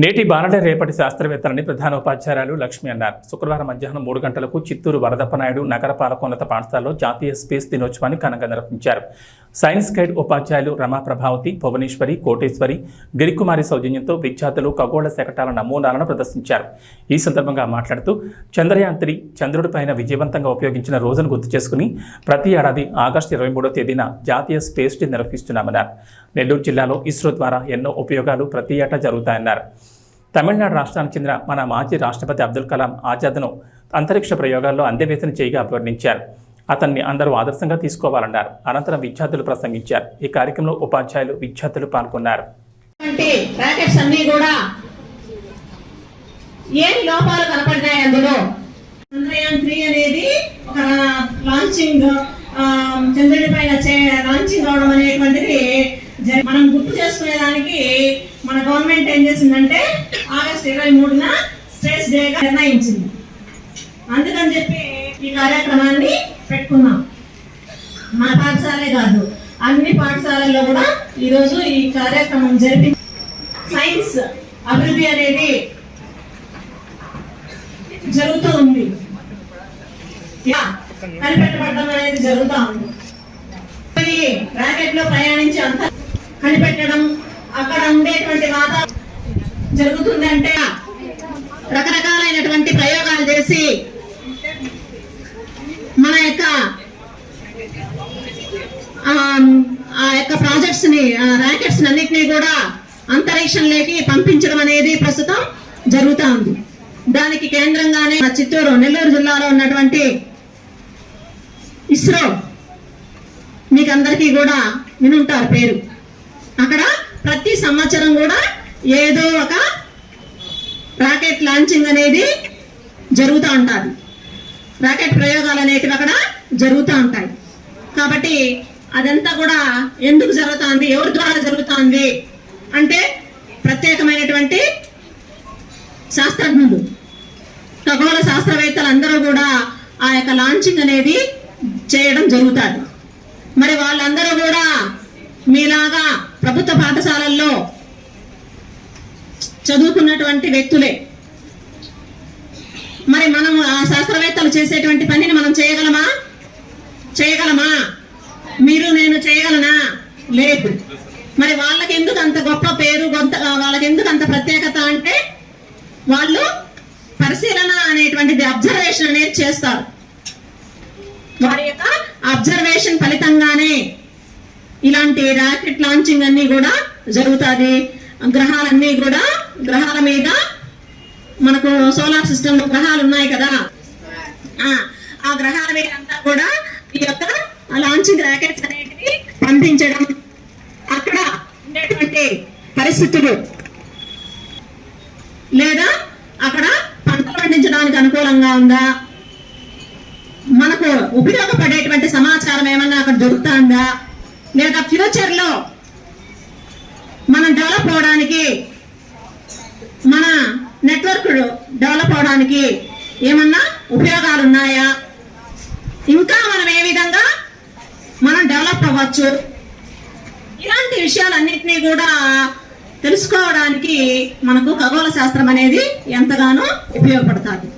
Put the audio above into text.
నేటి బాలడే రేపటి శాస్త్రవేత్తలని ప్రధాన ఉపాధ్యాయులు లక్ష్మి అన్నారు. శుక్రవారం మధ్యాహ్నం మూడు గంటలకు చిత్తూరు వరదప్పనాయుడు నగర పాలకోన్నత పాఠశాలలో జాతీయ స్పేస్ దినోత్సవాన్ని ఘనంగా నిర్వహించారు. సైన్స్ గైడ్ ఉపాధ్యాయులు రమా ప్రభావతి భువనేశ్వరి కోటేశ్వరి గిరికుమారి సౌజన్యంతో విద్యార్థులు ఖగోళ శకటాల నమూనాలను ప్రదర్శించారు. ఈ సందర్భంగా మాట్లాడుతూ చంద్రయాన్ త్రీ చంద్రుడిపైన విజయవంతంగా ఉపయోగించిన రోజును గుర్తు చేసుకుని ప్రతి ఏడాది ఆగస్టు ఇరవై మూడో తేదీన జాతీయ స్పేస్ డే నిర్వహిస్తున్నామన్నారు. నెల్లూరు జిల్లాలో ఇస్రో ద్వారా ఎన్నో ఉపయోగాలు ప్రతి ఏటా జరుగుతాయన్నారు. తమిళనాడు రాష్ట్రానికి చెందిన మన మాజీ రాష్ట్రపతి అబ్దుల్ కలాం ఆజాద్ను అంతరిక్ష ప్రయోగాల్లో అందవేతన చేయగా అభివర్ణించారు. అతన్ని అందరూ ఆదర్శంగా తీసుకోవాలన్నారు. అనంతరం విద్యార్థులు ప్రసంగించారు. ఈ కార్యక్రమంలో ఉపాధ్యాయులు విద్యార్థులు పాల్గొన్నారు. అన్ని కూడా ఏం లోపాలు కనపడినాయి అందులో? చంద్రయాన్ త్రీ అనేది ఒక లాంచింగ్ చంద్రుడి పైన చే- లాంచింగ్ అవడం అనేటువంటిది మనం గుర్తు చేసుకునేదానికి మన గవర్నమెంట్ ఏం చేసిందంటే ఆగస్ట్ ఇరవై మూడున స్పేస్ డేగా నిర్ణయించింది. అందుకని చెప్పి ఈ కార్యక్రమాన్ని పెట్టుకున్నాం. మా పాఠశాలే కాదు అన్ని పాఠశాలల్లో కూడా ఈరోజు ఈ కార్యక్రమం జరిపి సైన్స్ అభివృద్ధి అనేది జరుగుతూ ఉంది. కనిపెట్టబడడం అనేది జరుగుతూ ఉంది. రాకెట్లో ప్రయాణించి అంత కనిపెట్టడం అక్కడ ఉండేటువంటి వాతావరణం జరుగుతుందంటే రకరకాలైనటువంటి ప్రయోగాలు చేసి మన యొక్క ఆ ఆ రాకెట్స్ని రాకెట్స్ అన్నిటినీ కూడా అంతరిక్షంలోకి పంపించడం అనేది ప్రస్తుతం జరుగుతూ ఉంది. దానికి కేంద్రంగానే మా చిత్తూరు నెల్లూరు జిల్లాలో ఉన్నటువంటి ఇస్రో మీకు అందరికీ కూడా వినుంటారు పేరు. అక్కడ ప్రతి సంవత్సరం కూడా ఏదో ఒక రాకెట్ లాంచింగ్ అనేది జరుగుతూ ఉంటుంది. రాకెట్ ప్రయోగాలు అనేటివి అక్కడ జరుగుతూ ఉంటాయి. కాబట్టి అదంతా కూడా ఎందుకు జరుగుతుంది? ఎవరి ద్వారా జరుగుతుంది? అంటే ప్రత్యేకమైనటువంటి శాస్త్రజ్ఞులు. ఖగోళ శాస్త్రవేత్తలు అందరూ కూడా ఆ యొక్క లాంచింగ్ అనేది చేయడం జరుగుతుంది. మరి వాళ్ళందరూ కూడా మీలాగా ప్రభుత్వ పాఠశాలల్లో చదువుకున్నటువంటి వ్యక్తులే. మరి మనం ఆ శాస్త్రవేత్తలు చేసేటువంటి పనిని మనం చేయగలమా? చేయగలమా? మీరు నేను చేయగలనా? లేదు. మరి వాళ్ళకి ఎందుకు అంత గొప్ప పేరు కొంత వాళ్ళకి ఎందుకు అంత ప్రత్యేకత అంటే వాళ్ళు పరిశీలన అనేటువంటిది అబ్జర్వేషన్ అనేది చేస్తారు. వారి యొక్క అబ్జర్వేషన్ ఫలితంగానే ఇలాంటి రాకెట్ లాంచింగ్ అన్ని కూడా జరుగుతుంది గ్రహాలన్నీ కూడా గ్రహాల మీద మనకు సోలార్ సిస్టమ్లో గ్రహాలు ఉన్నాయి కదా. ఆ, ఆ గ్రహాల మీద అంతా కూడా ఈ యొక్క లాంచింగ్ రాకెట్స్ అనేటివి పంపించడం అక్కడ ఉండేటువంటి పరిస్థితులు. లేదా అక్కడ పంటలు పండించడానికి అనుకూలంగా ఉందా? మనకు ఉపయోగపడేటువంటి సమాచారం ఏమన్నా అక్కడ దొరుకుతుందా? లేదా ఫ్యూచర్లో మనం డెవలప్ అవడానికి మన నెట్వర్క్ డెవలప్ అవడానికి ఏమన్నా ఉపయోగాలు ఉన్నాయా ఇంకా మనం ఏ విధంగా మనం డెవలప్ అవ్వచ్చు. ఇలాంటి విషయాలన్నింటినీ కూడా తెలుసుకోవడానికి మనకు ఖగోళ శాస్త్రం అనేది ఎంతగానో ఉపయోగపడుతుంది.